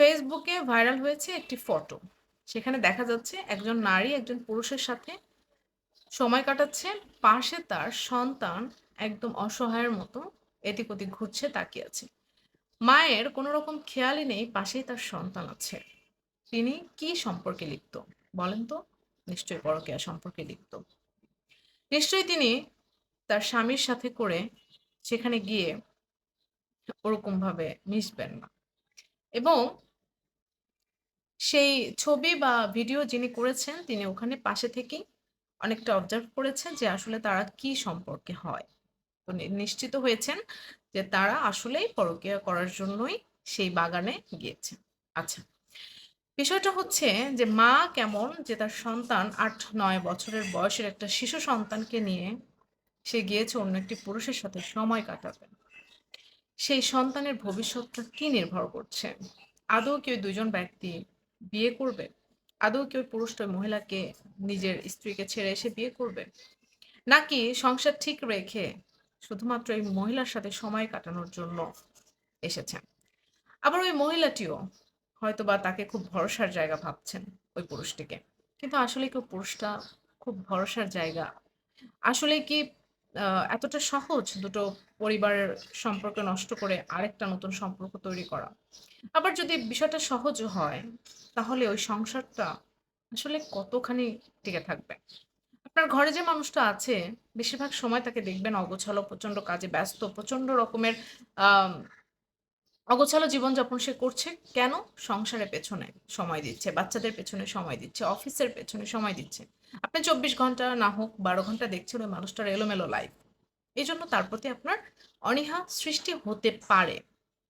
ফেসবুকে ভাইরাল হয়েছে একটি ফটো। সেখানে দেখা যাচ্ছে একজন নারী একজন পুরুষের সাথে সময় কাটাচ্ছে। পাশে তার সন্তান একদম অসহায়ের মতো এদিক ওদিক ঘুরছে, তাকিয়ে আছে। মায়ের কোনো রকম খেয়ালই নেই পাশেই তার সন্তান আছে। তিনি কি সম্পর্কে লিপ্ত? বলেন তো? নিশ্চয়ই পরকীয়া সম্পর্কে লিপ্ত। নিশ্চয়ই তিনি তার স্বামীর সাথে করে সেখানে গিয়ে ওরকমভাবে মিশবেন না। এবং সেই ছবি বা ভিডিও যিনি করেছেন, তিনি ওখানে পাশে থেকেই অনেকটা অবজার্ভ করেছেন যে আসলে তারা কি সম্পর্কে হয়। তো নিশ্চিত হয়েছেন যে তারা আসলেই পরকীয়া করার জন্যই সেই বাগানে গিয়েছে। আচ্ছা। বিষয়টা হচ্ছে যে মা কেমন যে তার সন্তান ৮-৯ বছরের বয়সের একটা শিশু সন্তানকে নিয়ে সে গিয়েছে অন্য একটি পুরুষের সাথে সময় কাটাবে সেই সন্তানের ভবিষ্যৎটা কি নির্ভর করছে? আদৌ কি ওই ২ জন ব্যক্তি বিয়ে করবে? আদৌ কি ওই পুরুষটা মহিলাকে নিজের স্ত্রীকে ছেড়ে এসে বিয়ে করবে? নাকি সংসার ঠিক রেখে শুধুমাত্র এই মহিলার সাথে সময় কাটানোর জন্য এসেছেন? আবার ওই মহিলাটিও হয়তোবা তাকে খুব ভরসার জায়গা ভাবছেন ওই পুরুষটিকে। কিন্তু আসলে কি পুরুষটা খুব ভরসার জায়গা? আসলে কি এতটা সহজ দুটো পরিবারের সম্পর্ক নষ্ট করে আরেকটা নতুন সম্পর্ক তৈরি করা? আবার যদি বিষয়টা সহজ হয়, তাহলে ওই সংসারটা আসলে কতখানি টিকে থাকবে? আপনার ঘরে যে মানুষটা আছে, বেশিরভাগ সময় তাকে দেখবেন অগোছালো, প্রচণ্ড কাজে ব্যস্ত, প্রচণ্ড রকমের অগোছালো জীবনযাপন সে করছে। কেন? সংসারের পেছনে সময় দিচ্ছে, বাচ্চাদের পেছনে সময় দিচ্ছে, অফিসের পেছনে সময় দিচ্ছে। আপনি ২৪ ঘণ্টা না হোক ১২ ঘণ্টা দেখছেন ওই মানুষটার এলোমেলো লাইফ। এই জন্য তার প্রতি আপনার অনীহা সৃষ্টি হতে পারে।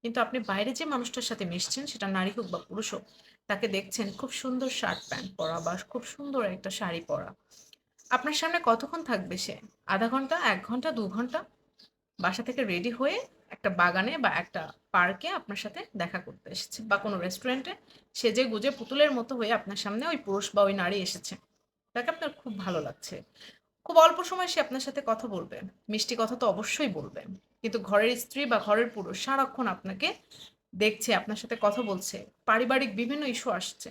কিন্তু আপনি বাইরে যে মানুষটার সাথে মিশছেন সেটা নারী হোক বা পুরুষ হোক, তাকে দেখছেন খুব সুন্দর শার্ট প্যান্ট পরা বা খুব সুন্দর একটা শাড়ি পরা। আপনার সামনে কতক্ষণ থাকবে সে? আধা ঘণ্টা, এক ঘণ্টা, দু ঘণ্টা? বাসা থেকে রেডি হয়ে একটা বাগানে বা একটা পার্কে আপনার সাথে দেখা করতে এসেছে বা কোনো রেস্টুরেন্টে সেজে-গুজে পুতুলের মতো হয়ে আপনার সামনে ওই পুরুষ বা ওই নারী এসেছে। তাকে আপনার খুব ভালো লাগছে। খুব অল্প সময় সে আপনার সাথে কথা বলবে। মিষ্টি কথা তো অবশ্যই বলবে। কিন্তু ঘরের স্ত্রী বা ঘরের পুরুষ সারাক্ষণ আপনাকে দেখছে, আপনার সাথে কথা বলছে। পারিবারিক বিভিন্ন ইস্যু আসছে।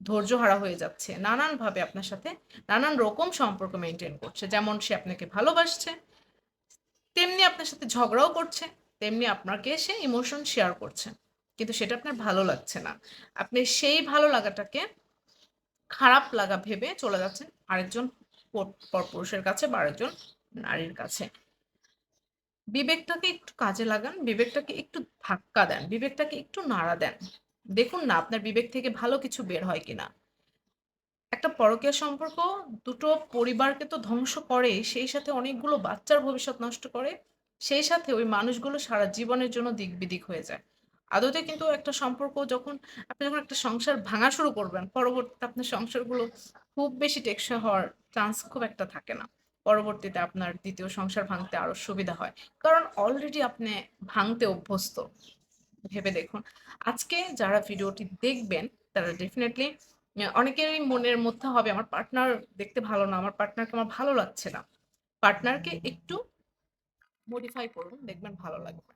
ধৈর্যহারা হয়ে যাচ্ছে। নানানভাবে আপনার সাথে নানান রকম সম্পর্ক মেনটেন করছে। যেমন সে আপনাকে ভালোবাসছে, তেমনি আপনার সাথে ঝগড়াও করছে, তেমনি আপনাকে সে ইমোশন শেয়ার করছে। কিন্তু সেটা আপনার ভালো লাগছে না। আপনি সেই ভালো লাগাটাকে খারাপ লাগা ভেবে চলে যাচ্ছেন আরেকজন পর পরপুরুষের কাছে বা আরেকজন নারীর কাছে। বিবেকটাকে একটু কাজে লাগান, বিবেকটাকে একটু ধাক্কা দেন, বিবেকটাকে একটু নাড়া দেন। দেখুন না আপনার বিবেক থেকে ভালো কিছু বের হয় কিনা। একটা পরকীয়া সম্পর্ক দুটো পরিবারকে তো ধ্বংস করেই, সেই সাথে অনেকগুলো বাচ্চার ভবিষ্যৎ নষ্ট করে। সেই সাথে ওই মানুষগুলো সারা জীবনের জন্য দিক-বিদিক হয়ে যায়। আদতে কিন্তু একটা সম্পর্ক যখন আপনি যখন একটা সংসার ভাঙা শুরু করবেন, পরবর্তীতে আপনার সংসারগুলো খুব বেশি টেকসই হওয়ার চান্স খুব একটা থাকে না। পরবর্তীতে আপনার দ্বিতীয় সংসার ভাঙতে আরও সুবিধা হয়। কারণ অলরেডি আপনি ভাঙতে অভ্যস্ত। ভেবে দেখুন। আজকে যারা ভিডিওটি দেখবেন তারা ডেফিনেটলি অনেকেরই মনের মধ্যে হবে আমার পার্টনার দেখতে ভালো না, আমার পার্টনারকে আমার ভালো লাগছে না। পার্টনারকে একটু মডিফাই করুন, দেখবেন ভালো লাগবে।